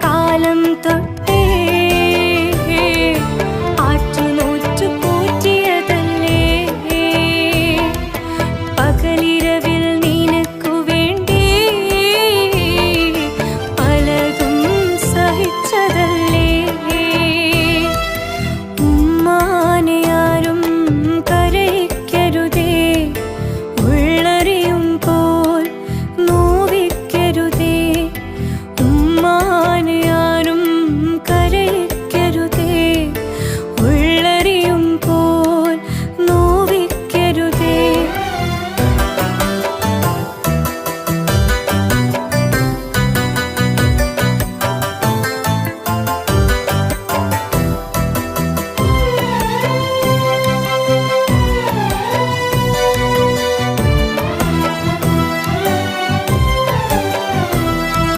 കാലം തൊട്ട്